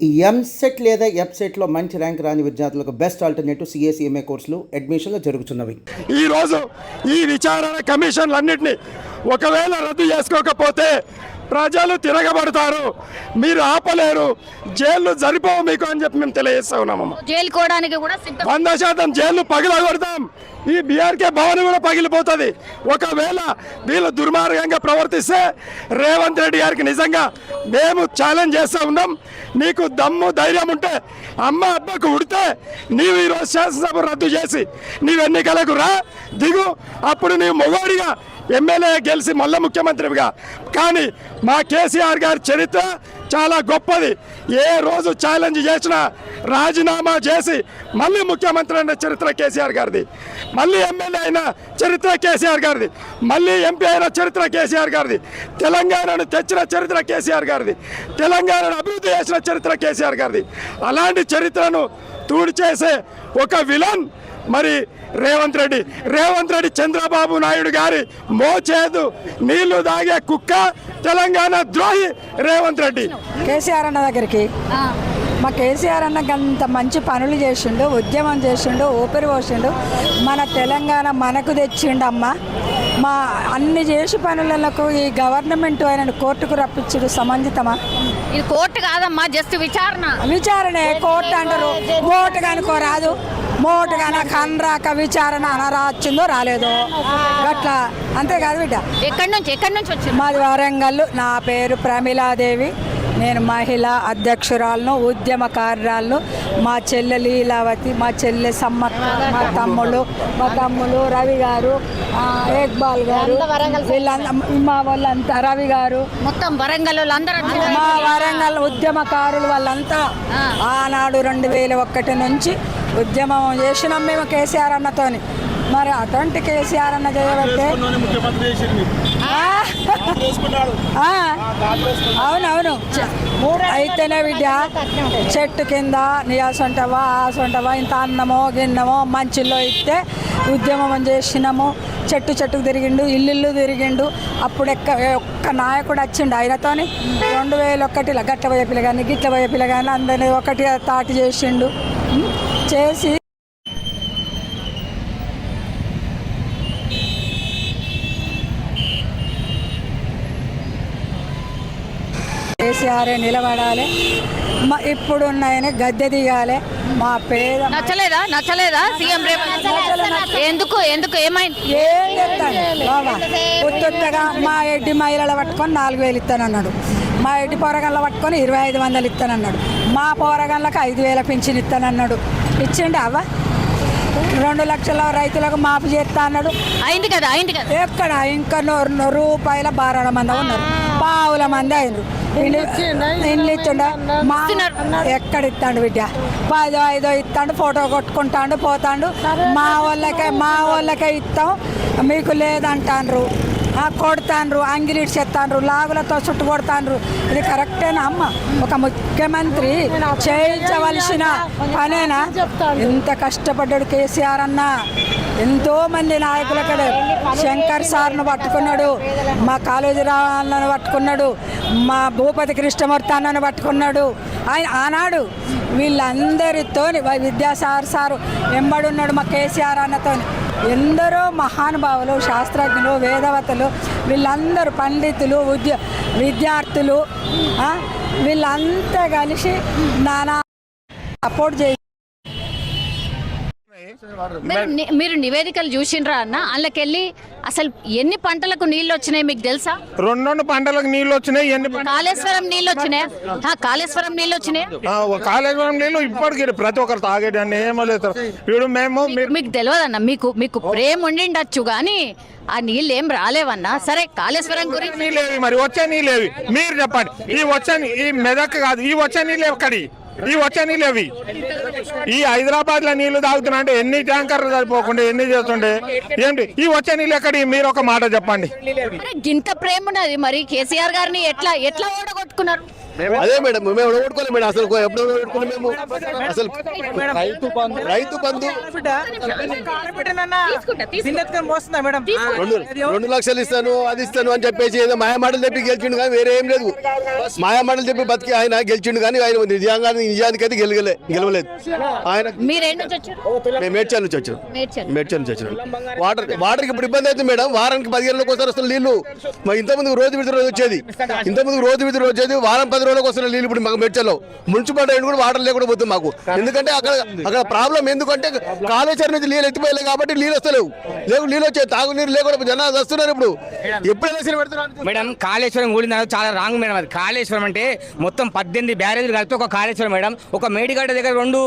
ఎంసెట్ లేదా ఎఫ్సెట్లో మంచి ర్యాంక్ రాని విద్యార్థులకు బెస్ట్ ఆల్టర్నేటివ్ సిఎస్ఈఎంఏ కోర్సులు అడ్మిషన్లు జరుగుతున్నవి. ఈ రోజు ఈ విచారణ కమిషన్లన్నింటినీ ఒకవేళ రద్దు చేసుకోకపోతే ప్రజలు తిరగబడతారు. మీరు ఆపలేరు. జైళ్ళు సరిపోవు మీకు అని చెప్పి మేము తెలియజేస్తా ఉన్నామమ్మ జైలుకోవడానికి కూడా వంద శాతం జైలు పగిలగొడతాం. ఈ బీఆర్కే భవన్ కూడా పగిలిపోతుంది. ఒకవేళ వీళ్ళు దుర్మార్గంగా ప్రవర్తిస్తే రేవంత్ రెడ్డి గారికి నిజంగా మేము ఛాలెంజ్ చేస్తూ ఉన్నాం. నీకు దమ్ము ధైర్యం ఉంటే అమ్మ అబ్బకు ఉడితే నీవు ఈరోజు శాసనసభ రద్దు చేసి నీవు ఎన్నికలకు రా దిగు. అప్పుడు నీవు మొగోడిగా ఎమ్మెల్యే గెలిచి మళ్ళీ ముఖ్యమంత్రిగా కానీ మా కేసీఆర్ గారి చరిత్ర చాలా గొప్పది. ఏ రోజు ఛాలెంజ్ చేసినా రాజీనామా చేసి మళ్ళీ ముఖ్యమంత్రి అయిన చరిత్ర కేసీఆర్ గారిది. మళ్ళీ ఎమ్మెల్యే అయిన చరిత్ర కేసీఆర్ గారిది. మళ్ళీ ఎంపీ అయిన చరిత్ర కేసీఆర్ గారిది. తెలంగాణను తెచ్చిన చరిత్ర కేసీఆర్ గారిది. తెలంగాణను అభివృద్ధి చేసిన చరిత్ర కేసీఆర్ గారిది. అలాంటి చరిత్రను తూడు చేసే ఒక విలన్ మరి రేవంత్ రెడ్డి రేవంత్ రెడ్డి చంద్రబాబు నాయుడు గారి మోచేదు నీళ్ళు దాగే కుక్క తెలంగాణ ద్రోహి రేవంత్ రెడ్డి. కేసీఆర్ అన్న దగ్గరికి. ఆ, మా కేసీఆర్ అన్నకి అంత మంచి పనులు చేసిండు ఉద్యమం చేసిండు ఊపిరి పోసిండు. మన తెలంగాణ మనకు తెచ్చిండమ్మ. మా అన్ని చేసి పనులకు ఈ గవర్నమెంట్ ఆయన కోర్టుకు రప్పించుడు సమంజితమా? ఇది కోర్టు కాదమ్మా జస్ట్ విచారణ. విచారణ కోర్టు అంటారు. మోటు కనుకోరాదు మోటు కనుక కనరాక విచారణ అనరాచిందో రాలేదో? అట్లా అంతేకాదు బిడ్డ. ఎక్కడి నుంచి ఎక్కడి నుంచి వచ్చింది? మాది వరంగల్ నా పేరు ప్రమిలాదేవి నేను మహిళా అధ్యక్షురాలను ఉద్యమకారురాలను మా చెల్లె లీలావతి మా చెల్లె సమ్మక్క మా తమ్ముళ్ళు మా తమ్ముళ్ళు రవి గారు ఏక్బాల్ గారు మా వాళ్ళంతా రవి గారు మొత్తం వరంగల్. మా వరంగల్ ఉద్యమకారులు వాళ్ళంతా. ఆనాడు రెండు వేల ఒకటి నుంచి ఉద్యమం చేసినాం మేము కేసీఆర్ అన్నతోని మరి అటువంటి కేసీఆర్ అన్న చేయబట్టే ఆ? ఆ. అవునవును. అయితేనే విద్య. చెట్టు కింద నీయాసంటవా ఆసంటవా ఇంత అన్నమో గిన్నమో మంచిలో ఇస్తే ఉద్యమం చేసినాము. చెట్టు చెట్టుకు తిరిగిండు ఇల్లు తిరిగిండు. అప్పుడు ఎక్క ఒక్క నాయకుడు వచ్చిండు ఆయనతోని. రెండు వేల ఒకటిలో గట్ల పోయే పిల్లగాని గిట్ల పోయే పిల్లగాని అందరినీ ఒకటి తాటి చేసిండు? చేసి కేసీఆర్ నిలబడాలి. మా ఇప్పుడున్న ఆయన గద్దె దిగాలి. మా పేద నచ్చలేదా? నచ్చలేదా? సీఎం రేవంత్ ఎందుకు? ఎందుకు? ఏమైంది? ఏం చెప్తాను? బాబా ఉత్తుత్తగా మా ఎడ్డి మహిళలు పట్టుకొని నాలుగు వేలు ఇస్తానన్నాడు. మా ఎడ్డి పోరగాళ్ళ పట్టుకొని ఇరవై ఐదు వందలు ఇస్తానన్నాడు. మా పోరగాళ్ళకి ఐదు వేల పింఛన్ ఇస్తానన్నాడు. ఇచ్చిండి అవ్వ? రెండు లక్షల రైతులకు మాఫీ చేస్తా అన్నాడు. అయింది కదా అయింది కదా. ఎక్కడ? ఇంకా రూపాయల బారాడ మంది ఉన్నారు. పావుల మంది అయినరు. ఇల్లు ఇచ్చిండ మా ఎక్కడ ఇస్తాడు బిడ్డ? పదో ఐదో ఇస్తాడు ఫోటో కొట్టుకుంటాడు పోతాడు. మా వాళ్ళకే మా వాళ్ళకే ఇస్తాం. మీకు లేదంటాండ్రు ఆ, కొడతాండ్రు అంగిలీడ్స్ లాగులతో చుట్టు కొడతాన్రు. ఇది కరెక్టేనా అమ్మ? ఒక ముఖ్యమంత్రి చేయించవలసిన పనేనా? ఎంత కష్టపడ్డాడు కేసీఆర్ అన్న. ఎంతో మంది నాయకులు అక్కడ శంకర్ సార్ను పట్టుకున్నాడు మా కాలేజీ రావాలను పట్టుకున్నాడు మా భూపతి కృష్ణమూర్తి అన్నను పట్టుకున్నాడు. ఆయన ఆనాడు వీళ్ళందరితో విద్యాసాగర్ సారు వెంబడున్నాడు మా కేసీఆర్ అన్నతో. ఎందరో మహానుభావులు శాస్త్రజ్ఞులు వేదవతలు వీళ్ళందరూ పండితులు ఉద్య విద్యార్థులు వీళ్ళంతా కలిసి నానా సపోర్ట్ చేసి మీరు నివేదికలు చూసిండ్రా అన్న? అందులోకెళ్ళి అసలు ఎన్ని పంటలకు నీళ్ళు వచ్చినాయి మీకు తెలుసా? రెండు రెండు పంటలకు నీళ్ళు వచ్చినాయి ఎన్ని కాళేశ్వరం నీళ్ళు వచ్చినాయి? కాళేశ్వరం నీళ్ళు వచ్చినాయి? కాళేశ్వరం నీళ్ళు ఇప్పటికి ప్రతి ఒక్కరు తాగేటి అని ఏమో లేదు. ఇప్పుడు మేము మీకు తెలియదన్న మీకు మీకు ప్రేమ ఉండిండొచ్చు కానీ ఆ నీళ్ళు ఏం రాలేవన్నా? సరే కాళేశ్వరం గురించి నీళ్ళేవి మరి? వచ్చే నీళ్ళేవి మీరు చెప్పండి. ఈ వచ్చే ఈ మెదక్ కాదు ఈ వచ్చే నీళ్ళు ఎక్కడి? ఈ వచ్చే నీళ్ళు అవి. ఈ హైదరాబాద్లో నీళ్ళు తాగుతున్నా అంటే ఎన్ని ట్యాంకర్లు సరిపోకుండా ఎన్ని చేస్తుండే? ఏంటి? ఈ వచ్చే నీళ్ళు ఎక్కడి? మీరు ఒక మాట చెప్పండి. గింత ప్రేమ ఉన్నది మరి. కేసీఆర్ గారిని ఎట్లా ఎట్లా ఓడగొట్టుకున్నారు? అదే మేడం మేము ఎవరు ఓడుకోలేము మేడం. అసలు ఎప్పుడు ఓడుకోలేము మేము. అసలు రైతు బంధు. రైతు బంధు. రెండు రెండు లక్షలు ఇస్తాను అది ఇస్తాను అని చెప్పేసి ఏదో మాయమాటలు చెప్పి గెలిచిండు కానీ వేరే ఏం లేదు. మాయమాటలు చెప్పి బతికి ఆయన గెలిచిండు కానీ ఆయన నిజంగా నిజానికి అయితే గెలగలే గెలవలేదు. ఆయన మేము మేడ్చల్ నుంచి వచ్చాం. మేడ్చల్. నుంచి వచ్చినాం. వాటర్ వాటర్కి ఇప్పుడు ఇబ్బంది అవుతుంది మేడం. వారానికి పదిహేను రోజులకు వస్తారు అసలు నీళ్ళు మా ఇంతమంది రోజు విడిచి రోజు వచ్చేది. ఇంతమంది రోజు విడిచి రోజు వచ్చేది. వారం పది రోజులకు వస్తున్న నీళ్ళు ఇప్పుడు మాకు మెడ్చల్లో మున్సిపాలిటీ రైన్ కూడా వాటర్ లేకుండా పోతుంది మాకు. ఎందుకంటే అక్కడ అక్కడ ప్రాబ్లం ఎందుకంటే కాళేశ్వరం నుంచి నీళ్ళు ఎత్తిపోయలేదు కాబట్టి నీళ్ళు వస్తలేవు. లేవు నీళ్ళు వచ్చే తాగు నీళ్ళు లేకుండా జనాలు వస్తున్నారు ఇప్పుడు. ఎప్పుడు మేడం కాళేశ్వరం కూలింది తర్వాత చాలా రాంగ్ మేడం అది. కాళేశ్వరం అంటే మొత్తం పద్దెనిమిది బ్యారేజ్లు కలిపి ఒక కాళేశ్వరం మేడం. ఒక మేడిగడ్డ దగ్గర రెండు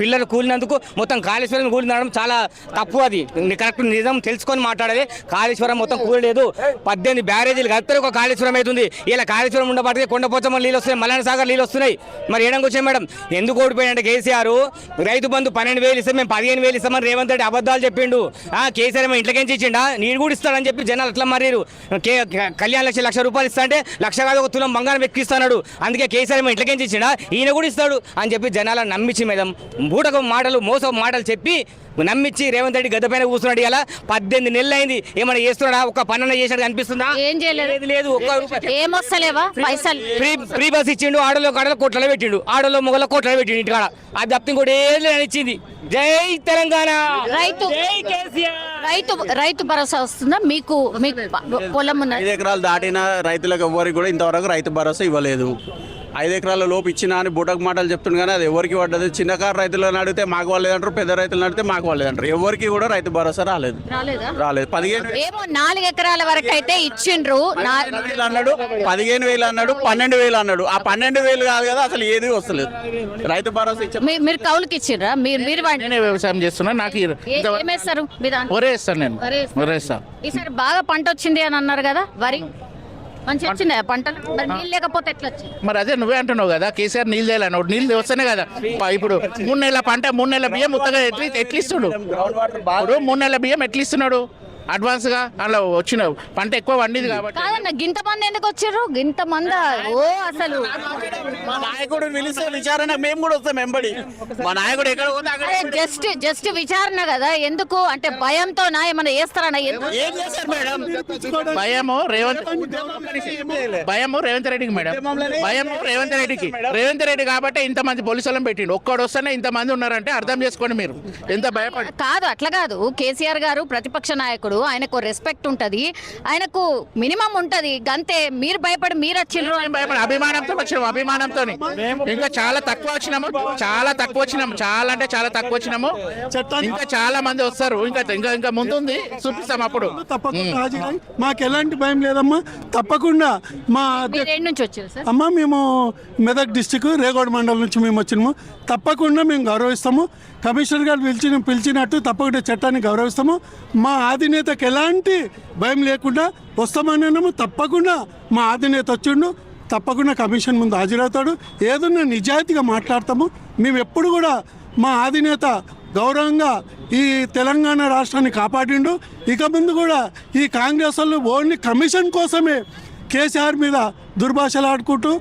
పిల్లలు కూలినందుకు మొత్తం కాళేశ్వరం కూలిందడం చాలా తప్పు అది. కరెక్ట్ నిజం తెలుసుకొని మాట్లాడేది కాళేశ్వరం మొత్తం కూలలేదు. పద్దెనిమిది బ్యారేజీలు కలిపితే ఒక కాళేశ్వరం అవుతుంది. ఇలా కాళేశ్వరం ఉండబట్టి కొండపోచమ్మ నీళ్ళు వస్తున్నాయి. మల్లన్న సాగర్ నీళ్ళు వస్తున్నాయి. మరి ఏడంగా వచ్చాయి మేడం? ఎందుకు ఓడిపోయాడంటే కేసీఆర్ రైతు బంధు పన్నెండు వేలు ఇస్తాం మేము పదిహేను వేలు ఇస్తామని రేవంత్ రెడ్డి అబద్ధాలు చెప్పిండు. ఆ కేసీఆర్ ఏమో ఇంట్లోకేంచి ఇచ్చిండా నీడు కూడా ఇస్తాడని చెప్పి జనాలు అట్లా మారారు. కే కళ్యాణ్ లక్ష లక్ష రూపాయలు ఇస్తా అంటే లక్ష కాదు ఒక తులం బంగారం ఎక్కిస్తున్నాడు. అందుకే కేసీఆర్ ఏమో ఇంట్లోకేంచి ఇచ్చిండా ఈయన కూడా ఇస్తాడు అని చెప్పి జనాలను నమ్మించి మేడం. బూటకం మాటలు మోసం మాటలు చెప్పి నమ్మించి రేవంత్ రెడ్డి గద్ద పైన కూర్చున్నాడు ఇలా పద్దెనిమిది నెలలు అయింది ఏమైనా చేస్తున్నాడా? ఒక పన్నెండు చేసినట్టు అనిపిస్తుందా ఏం చేయలేదు. లేదు లేదు ఒక్క రూపాయి. ఏమొస్తలేవా? పైసలు. ఫ్రీ ఫ్రీ బస్ ఇచ్చిండు ఆడలో కాడలో కోట్లలో పెట్టిండు. ఆడలో మొగల కోట్లలో పెట్టిండు ఇంటికాడ. అది తప్పితే ఇంకోటి ఏం లేదు ఇచ్చింది జై తెలంగాణ. రైతు. జై కేసీఆర్. రైతు రైతు భరోసా వస్తుందా? మీకు మీకు పొలం ఐదు ఎకరాలు దాటిన రైతులకు ఎవరికి కూడా ఇంతవరకు రైతు భరోసా ఇవ్వలేదు. ఐదు ఎకరాల లోపు ఇచ్చిన అని బుటక్ మాటలు చెప్తుంది కానీ అది ఎవరికి పడ్డది? చిన్నకారు రైతులను అడిగితే మాకు వాళ్ళేదంటారు పెద్ద రైతులను అడిగితే మాకు వాళ్ళేదంటారు ఎవరికి కూడా రైతు భరోసా రాలేదు. రాలేదా? రాలేదు. పదిహేను ఏమో నాలుగు ఎకరాల వరకు అయితే ఇచ్చిండ్రు. అన్నాడు పదిహేను వేలు అన్నాడు పన్నెండు వేలు అన్నాడు. ఆ పన్నెండు వేలు కాదు కదా అసలు ఏది వస్తలేదు. రైతు భరోసా ఇచ్చే మీ- మీరు కౌలుకి ఇచ్చిండ్రా? మీరు మీరు నేనే వ్యవసాయం చేస్తున్నా నాకు ఏమేస్తారు మీ దాంట్లో? ఒరే ఇస్తాను నేను వరే ఈసారి బాగా పంట వచ్చింది అని అన్నారు కదా వరి మంచి వచ్చింది పంటలు? మరి నీళ్ళు లేకపోతే ఎట్లా వచ్చింది మరి అదే నువ్వే అంటున్నావు కదా కేసీఆర్ నీళ్ళు చేయాలన్నాడు నీళ్ళు వస్తేనే కదా. ప- ఇప్పుడు మూడు నెలల పంట మూడు నెలల బియ్యం ఉత్తగా ఎట్లా ఎట్లా ఇస్తుడు ఇప్పుడు మూడు నెలల బియ్యం ఎట్లా ఇస్తున్నాడు అడ్వాన్స్గా అలా వచ్చిన పంట ఎక్కువ పండింది కాబట్టి. కాదన్న గింత మంది ఎందుకు వచ్చారు? గింత మంద? ఓ అసలు. మా నాయకుడు పిలిస్తే విచారణ మేము కూడా వస్తాం వెంబడి. మా నాయకుడు ఎక్కడ పోతే అక్కడ అదే జస్ట్ జస్ట్ విచారణ కదా. ఎందుకు? అంటే భయంతోనా? ఏమైనా వేస్తారన్నా ఎందుకు? ఏం చేశారు మేడం? భయము రేవంత్ భయము రేవంత్ రెడ్డికి మేడం. భయము రేవంత్ రెడ్డికి. రేవంత్ రెడ్డి కాబట్టి ఇంత మంది పోలీసులను పెట్టిండు. ఒక్కడు వస్తేనే ఇంత మంది ఉన్నారంటే అర్థం చేసుకోండి మీరు. ఎంత భయపడి కాదు అట్లా కాదు. కేసీఆర్ గారు ప్రతిపక్ష నాయకుడు ఆయనకు రెస్పెక్ట్ ఉంటది. ఆయనకు మినిమం ఉంటది. గంతే మీరు భయపడి మీరు వచ్చిండ్రు మేము భయపడి అభిమానంతో వచ్చినాము అభిమానంతో ఇంకా చాలా తక్కువ వచ్చినాము చాలా తక్కువ వచ్చినాము చాలా అంటే చాలా తక్కువ వచ్చినాము. ఇంకా చాలా మంది వస్తారు. ఇంకా ఇంకా ఇంకా ముందుంది చూపిస్తాం అప్పుడు. మాకు ఎలాంటి భయం లేదమ్మా. తప్పకుండా మా నుంచి వచ్చారు సార్? అమ్మ మేము మెదక్ డిస్టిక్ రేగోడ్ మండలం నుంచి మేము వచ్చినాము. తప్పకుండా మేము గౌరవిస్తాము. కమిషనర్ గారు పిలిచిన పిలిచినట్టు తప్పకుండా చట్టాన్ని గౌరవిస్తాము. మా అధినేతకు ఎలాంటి భయం లేకుండా వస్తామన్నాము తప్పకుండా మా అధినేత వచ్చిండు. తప్పకుండా కమిషన్ ముందు హాజరవుతాడు. ఏదన్నా నిజాయితీగా మాట్లాడతాము. మేము ఎప్పుడు కూడా మా అధినేత గౌరవంగా ఈ తెలంగాణ రాష్ట్రాన్ని కాపాడిండు. ఇక ముందు కూడా ఈ కాంగ్రెస్ వాళ్ళు ఓన్లీ కమిషన్ కోసమే కేసీఆర్ మీద దుర్భాషలు ఆడుకుంటూ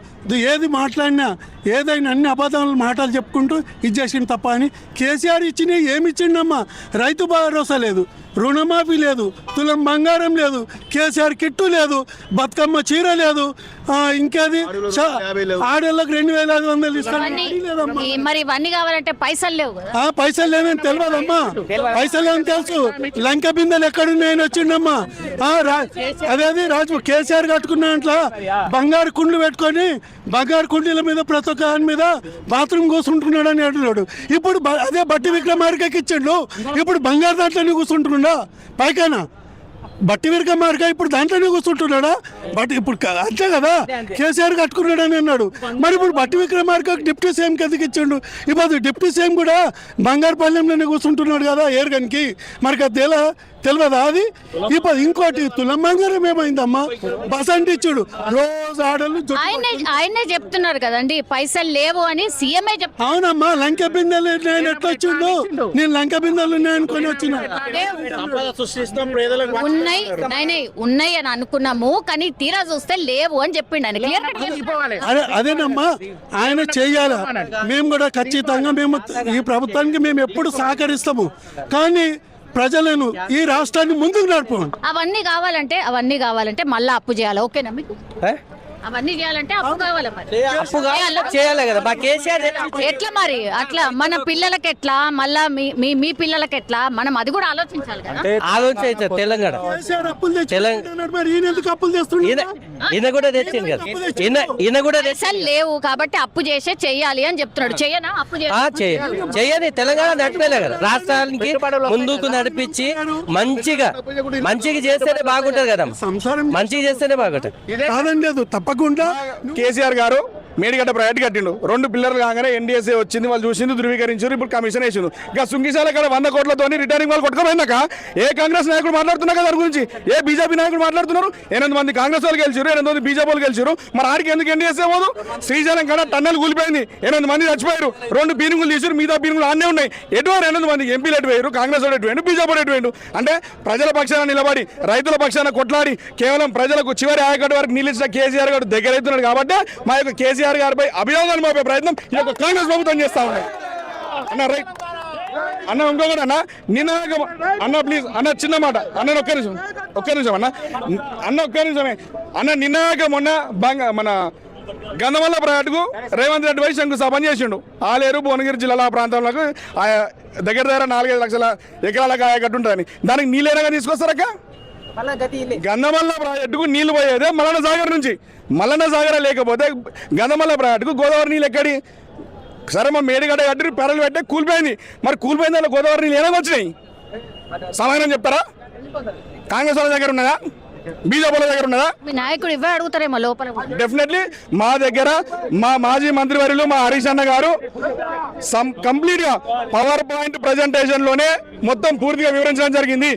ఏది మాట్లాడినా ఏదైనా అన్ని అబద్ధాలు మాటలు చెప్పుకుంటూ ఇది చేసిండు తప్ప అని కేసీఆర్ ఇచ్చిన ఏమి ఇచ్చిండమ్మా? రైతు భరోసా లేదు రుణమాఫీ లేదు తులం బంగారం లేదు కేసీఆర్ కిట్టు లేదు బతుకమ్మ చీర లేదు ఆ, ఇంకేది? చ- ఆడేళ్ళకి రెండు వేల ఐదు వందలు మరి ఇవన్నీ కావాలంటే పైసలు లేవు కదా. ఆ పైసలు లేవని తెలియదమ్మా పైసలు లేవని తెలుసు? లంక బిందెలు ఎక్కడున్నాయని వచ్చిండమ్మా. అదేది? రాజు కేసీఆర్ కట్టుకున్న దాంట్లో బంగారు కుండ్లు పెట్టుకొని బంగారు కుండీల మీద ప్రతి ఒక్క దాని మీద బాత్రూమ్ కూర్చుంటున్నాడు అని అంటున్నాడు. ఇప్పుడు అదే బట్టి విక్రమార్కకి ఇచ్చిండు. ఇప్పుడు బంగారు దాంట్లోనే కూర్చుంటున్నాడా? పైకానా? బట్టి విక్రమార్క ఇప్పుడు దాంట్లోనే కూర్చుంటున్నాడా? బట్ ఇప్పుడు అంతే కదా? కేసీఆర్ కట్టుకున్నాడని అన్నాడు. మరి ఇప్పుడు బట్టి విక్రమార్క డిప్యూటీ సీఎం కిందకి ఇచ్చిండు. ఇప్పుడు డిప్యూటీ సీఎం కూడా బంగారు పల్లెంలోనే కూర్చుంటున్నాడు కదా ఏరుగనికి. మరి అది ఎలా తెలియదా అది? ఇప్పుడు ఇంకోటి తులమంగరం ఏమైందమ్మా? బస్ అంటే ఇచ్చుడు. రోజు ఆడలు జుట్టు ఆయనే ఆయనే చెప్తున్నారు కదండి పైసలు లేవు అని సీఎంఏ అవునమ్మా లంక బిందెలు నేను ఎట్లా వచ్చిండు నేను లంక బిందెలు ఉన్నాయని కొని వచ్చిన ఉన్నాయి నాయనే ఉన్నాయి అని అనుకున్నాము కానీ తీరా చూస్తే లేవు అని చెప్పిండు ఆయన. క్లియర్ అదే అదేనమ్మా ఆయన చెయ్యాలా మేము కూడా ఖచ్చితంగా మేము ఈ ప్రభుత్వానికి మేము ఎప్పుడు సహకరిస్తాము. కానీ ప్రజలను ఈ రాష్ట్రాన్ని ముందుకు నడపండి. అవన్నీ కావాలంటే అవన్నీ కావాలంటే మళ్ళీ అప్పు చేయాలి. ఓకేనా మీకు? అవన్నీ చేయాలంటే అప్పు కావాలి మరి. అప్పు చేయాలి కదా. మా కేసీఆర్ ఎట్లా మరి? అట్లా మన పిల్లలకి ఎట్లా? మళ్ళా మీ మీ మీ పిల్లలకి ఎట్లా? మనం అది కూడా ఆలోచించాలి కదా. ఆలోచన తెలంగాణ. కేసీఆర్ అప్పులు తెచ్చి తెలంగాణ- పెట్టుకున్నాడు, మరి. ఈయన ఎందుకు అప్పులు తెస్తున్నాడు ఈయన ఈయన కూడా తెచ్చింది కదా. ఈయన ఈయన కూడా తెచ్చి పైసలు లేవు కాబట్టి అప్పు చేసే చెయ్యాలి అని చెప్తున్నాడు. చెయ్యనా అప్పు ఆ, చేయ చేయ చేయని తెలంగాణ నడిపేలే కదా. రాష్ట్రానికి ముందుకు నడిపించి మంచిగా మంచిగా చేస్తేనే బాగుంటది కదా సంసారం మంచిగా చేస్తేనే బాగుంటది. కాదని లేదు తప్పకుండా కేసీఆర్ గారు మేడిగడ్డ ప్రైవేట్ కట్టిండు. రెండు పిల్లర్లు కాగానే ఎన్డీఎస్ఏ వచ్చింది వాళ్ళు చూసింది ధృవీకరించారు ఇప్పుడు కమిషన్ వేసిండు. ఇక సుంగిశాల ఇక్కడ వంద కోట్లతో రిటర్నింగ్ వాళ్ళు కొట్టుకోపోయిందాక ఏ కాంగ్రెస్ నాయకుడు మాట్లాడుతున్నారు కదా దాని గురించి? ఏ బీజేపీ నాయకుడు మాట్లాడుతున్నారు? ఎనిమిది మంది కాంగ్రెస్ వాళ్ళు గెలిచారు ఎనిమిది మంది బీజేపీ వాళ్ళు గెలిచారు. మరి ఆడికి ఎందుకు ఎన్డీఎస్ఏ పోదు? శ్రీశైలం కాడ టన్నెల్ కూలిపోయింది ఎనిమిది మంది చచ్చిపోయారు. రెండు బీనుగులు తీసారు మిగతా బీనుగులు ఆనే ఉన్నాయి. ఎటువారు ఎనిమిది మంది ఎంపీలు ఎటు కాంగ్రెస్ వాళ్ళు ఎటు బీజేపీ వాడు అంటే ప్రజల పక్షాన నిలబడి రైతుల పక్షాన కొట్లాడి కేవలం ప్రజలకు చివరి ఆయకట్టు వరకు నిలిచిన కేసీఆర్ గారు దగ్గర అవుతున్నాడు కాబట్టి మా యొక్క కేసీఆర్ గారిపై అభియోగాలు మోపే ప్రయత్నం ఈ యొక్క కాంగ్రెస్ ప్రభుత్వం చేస్తా ఉన్నాయి అన్న రైట్. అన్న ఇంకొకటి అన్న నిన్న అన్న ప్లీజ్ అన్న చిన్న మాట. అన్న ఒక్క నిమిషం. ఒక్క నిమిషం అన్న. అన్న ఒక్క నిమిషమే. అన్న నిన్నాక మొన్న బంగ మన గంధమల్ల ప్రాజెక్టుకు రేవంత్ రెడ్డి పోయి శంకుస్థాపన చేసిండు. ఆలేరు భువనగిరి జిల్లాల ప్రాంతంలో దగ్గర దగ్గర నాలుగైదు లక్షల ఎకరాలకు ఆయకట్టు ఉంటుందని. దానికి నీళ్ళేనగా తీసుకొస్తారక్క? గంధమల్ల ప్రాజెక్టుకు నీళ్ళు పోయేదే మల్లన్న సాగర్ నుంచి. మల్లన్న సాగర్ లేకపోతే గంధమల్ల ప్రాజెక్టుకు గోదావరి నీళ్ళు ఎక్కడి? సరే మా మేడిగడ్డ కట్టి పెరలు పెట్టే కూలిపోయింది. మరి కూలిపోయిన అలా గోదావరి నీళ్ళు ఏమైనా వచ్చినాయి సమాధానం చెప్తారా? కాంగ్రెస్ వాళ్ళ దగ్గర ఉన్నాయా వాళ్ళ దగ్గర ఉన్నదా? మీ నాయకుడు అడుగుతారేమో లోపల. డెఫినెట్లీ మా దగ్గర మా మాజీ మంత్రివర్యులు మా హరీష్ అన్న గారు సమ్ కంప్లీట్గా పవర్ పాయింట్ ప్రజెంటేషన్లోనే మొత్తం పూర్తిగా వివరించడం జరిగింది.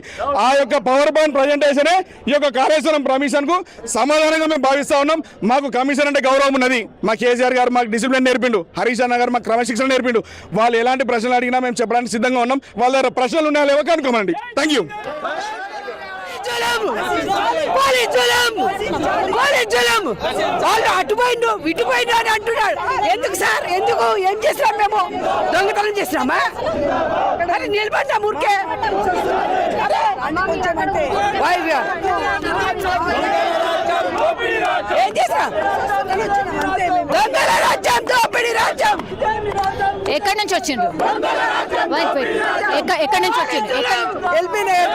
ఆ యొక్క పవర్ పాయింట్ ప్రజెంటేషనే ఈ యొక్క కాళేశ్వరం కమిషన్కు సమాధానంగా మేము భావిస్తా ఉన్నాం. మాకు కమిషన్ అంటే గౌరవం ఉన్నది. మా కేసీఆర్ గారు మాకు డిసిప్లిన్ నేర్పిండు. హరీష్ అన్న గారు మాకు క్రమశిక్షణ నేర్పిండు. వాళ్ళు ఎలాంటి ప్రశ్నలు అడిగినా మేము చెప్పడానికి సిద్ధంగా ఉన్నాం. వాళ్ళ దగ్గర ప్రశ్నలు ఉన్నాయా లేవో కనుక్కోమండి. థ్యాంక్ యూ వాళ్ళు అటుపోయిండు ఇటుపోయిండు అని అంటున్నాడు. ఎందుకు సార్? ఎందుకు? ఏం చేసినాం మేము? దొంగతనం చేసినామా అరే నిలబడ్డాం ఊరికే ఏం చేసినా దొంగల ఎక్కడి నుంచి వచ్చిండ్రు? వైట్ ఎక్కడి నుంచి వచ్చిండ్రు? L B Nagar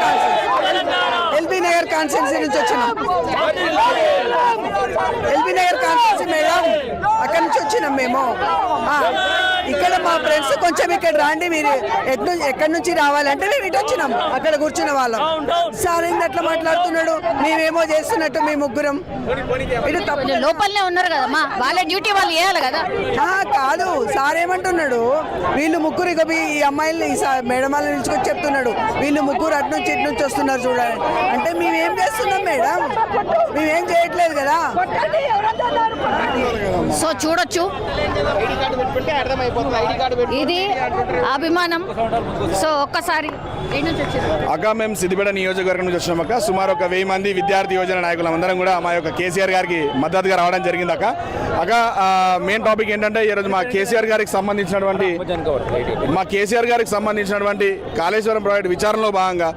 L B Nagar కాన్సెన్సీ నుంచి వచ్చినాం. ఎల్బీ నగర్ కాన్సెన్సీ మేడం అక్కడి నుంచి వచ్చినాం మేము. ఇక్కడ మా ఫ్రెండ్స్ కొంచెం ఇక్కడ రాండి మీరు. ఎటు ఎక్కడి నుంచి రావాలంటే మేము ఇటు వచ్చినాం. అక్కడ కూర్చున్న వాళ్ళం. సార్ ఏంది అట్లా మాట్లాడుతున్నాడు? మేమేమో చేస్తున్నట్టు మీ ముగ్గురం. ఇటు తప్పు లోపలనే ఉన్నారు కదమ్మా. వాళ్ళ డ్యూటీ వాళ్ళు చేయాలి కదా. ఆ, కాదు. సార్ ఏమంటున్నాడు? వీళ్ళు ముగ్గురు ఇక ఈ అమ్మాయిల్ని మేడం వాళ్ళని నిలుచుకొని చెప్తున్నాడు. వీళ్ళు ముగ్గురు అటు నుంచి ఇటు నుంచి వస్తున్నారు చూడండి. అంటే మేమేం చేస్తున్నాం మేడం? మేమేం చేయట్లేదు కదా. సో చూడొచ్చు. ఇది అభిమానం. సో ఒక్కసారి అక్క మేము సిద్దిపేట నియోజకవర్గం నుంచి వచ్చినాం అక్క. సుమారు ఒక వెయ్యి మంది విద్యార్థి యోజన నాయకులం. అందరం కూడా మా యొక్క కేసీఆర్ గారికి మద్దతుగా రావడం జరిగింది అక్క. అక్క మెయిన్ టాపిక్ ఏంటంటే ఈరోజు మా కేసీఆర్ గారికి సంబంధించినటువంటి మా కేసీఆర్ గారికి సంబంధించినటువంటి కాళేశ్వరం ప్రాజెక్టు విచారణలో భాగంగా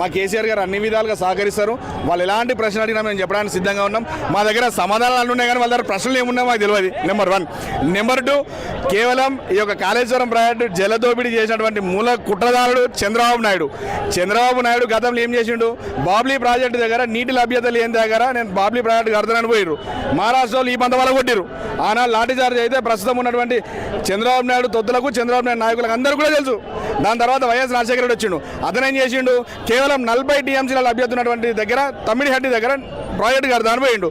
మా కేసీఆర్ గారు అన్ని విధాలుగా సహకరిస్తారు. వాళ్ళు ఎలాంటి ప్రశ్న అడిగినా మేము చెప్పడానికి సిద్ధంగా ఉన్నాం. మా దగ్గర సమాధానాలు ఉన్నాయి కానీ వాళ్ళ దగ్గర ప్రశ్నలు ఏమున్నాయో మాకు తెలియదు. నెంబర్ వన్ నెంబర్ టూ కేవలం ఈ యొక్క కాళేశ్వరం ప్రాజెక్టు జలదోపిడీ చేసినటువంటి మూల కుట్రదారుడు చంద్రబాబు నాయుడు. చంద్రబాబు నాయుడు గతంలో ఏం చేసిండు? బాబ్లీ ప్రాజెక్టు దగ్గర నీటి లభ్యత లేని దగ్గర నేను బాబ్లీ ప్రాజెక్టు కడతానని పోయిరు మహారాష్ట్రలో ఈ పంత వల్ల కొట్టిరు ఆనాడు లాఠీచార్జ్ అయితే ప్రస్తుతం ఉన్నటువంటి చంద్రబాబు నాయుడు తొత్తులకు చంద్రబాబు నాయుడు నాయకులకు అందరూ కూడా తెలుసు. దాని తర్వాత వైఎస్ రాజశేఖర రెడ్డి వచ్చిండు. అతను ఏం చేసిండు? కేవలం నలభై టీఎంసీల లభ్యత ఉన్నటువంటి దగ్గర తమ్మిడిహట్టి దగ్గర ప్రాజెక్టు కడతానని పోయిండు.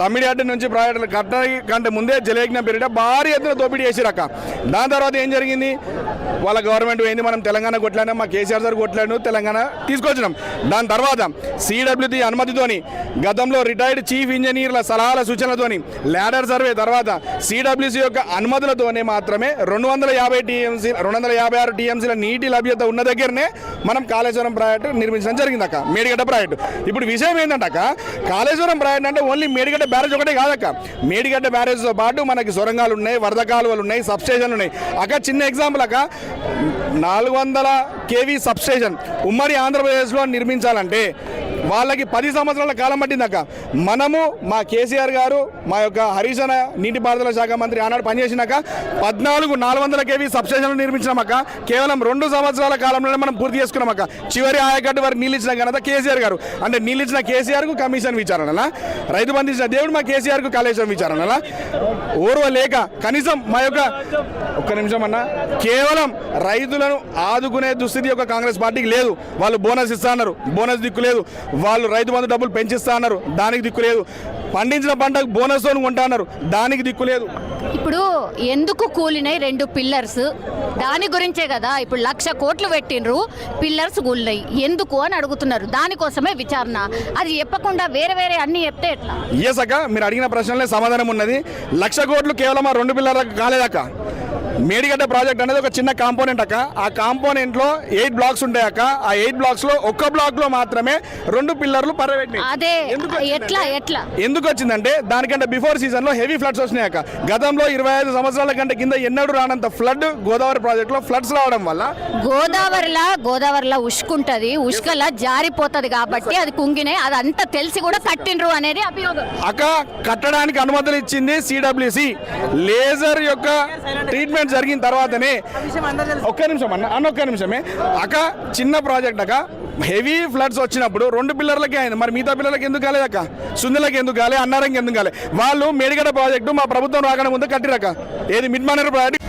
తమిళనాడు నుంచి ప్రాజెక్టులు ఘటన కంటే ముందే జలయజ్ఞ పేరిట భారీ ఎత్తున దోపిడీ చేసిరక్క. దాని తర్వాత ఏం జరిగింది? వాళ్ళ గవర్నమెంట్ పోయింది మనం తెలంగాణ కొట్లాడినా మా కేసీఆర్ సార్ కొట్లాడు తెలంగాణ తీసుకొచ్చినాం. దాని తర్వాత సిడబ్ల్యూటీ అనుమతితోని గతంలో రిటైర్డ్ చీఫ్ ఇంజనీర్ల సలహాల సూచనలతోని ల్యాడర్ సర్వే తర్వాత సిడబ్ల్యూసీ యొక్క అనుమతులతోనే మాత్రమే రెండు వందల యాభై టీఎంసీ రెండు వందల యాభై ఆరు టీఎంసీల నీటి లభ్యత ఉన్న దగ్గరనే మనం కాళేశ్వరం ప్రాజెక్టు నిర్మించడం జరిగింది అక్క మేడిగడ్డ ప్రాజెక్టు. ఇప్పుడు విషయం ఏంటంటే కాళేశ్వరం ప్రాజెక్టు అంటే ఓన్లీ మేడిగడ్డ బ్యారేజ్ ఒకటే కాదక్క. మేడిగడ్డ బ్యారేజ్తో పాటు మనకి సొరంగాలు ఉన్నాయి వరద కాలువలు ఉన్నాయి సబ్ స్టేషన్లు ఉన్నాయి. అక్క చిన్న ఎగ్జాంపుల్ అక్క. నాలుగు వందల కేవీ సబ్ స్టేషన్ ఉమ్మడి ఆంధ్రప్రదేశ్లో నిర్మించాలంటే వాళ్ళకి పది సంవత్సరాల కాలం పట్టిందక్క. మనము మా కేసీఆర్ గారు మా యొక్క హరీశన నీటిపారుదల శాఖ మంత్రి ఆనాడు పనిచేసినాక పద్నాలుగు నాలుగు వందల కేవీ సబ్స్టేషన్లు నిర్మించినామక్క. కేవలం రెండు సంవత్సరాల కాలంలోనే మనం పూర్తి చేసుకున్నామక్క. చివరి ఆయకట్టు వారికి నీళ్ళు ఇచ్చిన ఘనత కేసీఆర్ గారు. అంటే నీళ్ళు ఇచ్చిన కేసీఆర్కు కమిషన్ విచారణలా. రైతు బంధించిన దేవుడు మా కేసీఆర్కు కాళేశ్వరం విచారణలా. ఓర్వ లేక కనీసం మా యొక్క ఒక్క నిమిషం అన్న. కేవలం రైతులను ఆదుకునే దుస్థితి యొక్క కాంగ్రెస్ పార్టీకి లేదు. వాళ్ళు బోనస్ ఇస్తా అన్నారు. బోనస్ దిక్కు లేదు. వాళ్ళు రైతు బంధు డబ్బులు పెంచిస్తా అన్నారు. దానికి దిక్కు లేదు. పండించిన పంటకు బోనస్ కొంటా అన్నారు. దానికి దిక్కు లేదు. ఇప్పుడు ఎందుకు కూలినాయి రెండు పిల్లర్స్? దాని గురించే కదా ఇప్పుడు లక్ష కోట్లు పెట్టిండ్రు పిల్లర్స్ కూలినాయి. ఎందుకు అని అడుగుతున్నారు. దానికోసమే విచారణ. అది చెప్పకుండా వేరే వేరే అన్ని చెప్తే ఎట్లా? ఎస్ అక్క మీరు అడిగిన ప్రశ్నలే సమాధానం ఉన్నది. లక్ష కోట్లు కేవలం ఆ రెండు పిల్లలకు కాలేదక్క. మేడిగడ్డ ప్రాజెక్ట్ అనేది ఒక చిన్న కాంపోనెంట్ అక్క. ఆ కాంపోనెంట్లో ఎయిట్ బ్లాక్స్ ఉంటాయి అక్క. ఆ ఎయిట్ బ్లాక్స్లో ఒక్క బ్లాక్లో మాత్రమే రెండు పిల్లర్లు పర్యవేక్షణ అదే ఎట్లా ఎట్లా? ఎందుకు వచ్చిందంటే దానికంటే బిఫోర్ సీజన్లో హెవీ ఫ్లడ్స్ వచ్చినాయి అక్క. గతంలో ఇరవై ఐదు సంవత్సరాల కంటే కింద ఎన్నడూ రానంత ఫ్లడ్ గోదావరి ప్రాజెక్ట్లో ఫ్లడ్స్ రావడం వల్ల గోదావరిలా గోదావరిలో ఉష్కుంటది ఉష్కలా జారిపోతది కాబట్టి అది కుంగినే అదంతా తెలిసి కూడా కట్టిండ్రు అనేది అభియోగం. అక్క కట్టడానికి అనుమతులు ఇచ్చింది సిడబ్ల్యూసి లేజర్ యొక్క ట్రీట్మెంట్ జరిగిన తర్వాతనే ఒక్క నిమిషం అన్న అన్న ఒక్క నిమిషమే. అక్క చిన్న ప్రాజెక్ట్ అక్క. హెవీ ఫ్లడ్స్ వచ్చినప్పుడు రెండు పిల్లర్లకే అయింది. మరి మిగతా పిల్లలకి ఎందుకు కాలేదు అక్క? సుందలకి ఎందుకు కాలే? అన్నారంకి ఎందుకు కాలే? వాళ్ళు మేడిగడ్డ ప్రాజెక్టు మా ప్రభుత్వం రాకనే ముందు కట్టిరక్క. ఏది మిడ్ మానర్ ప్రాజెక్ట్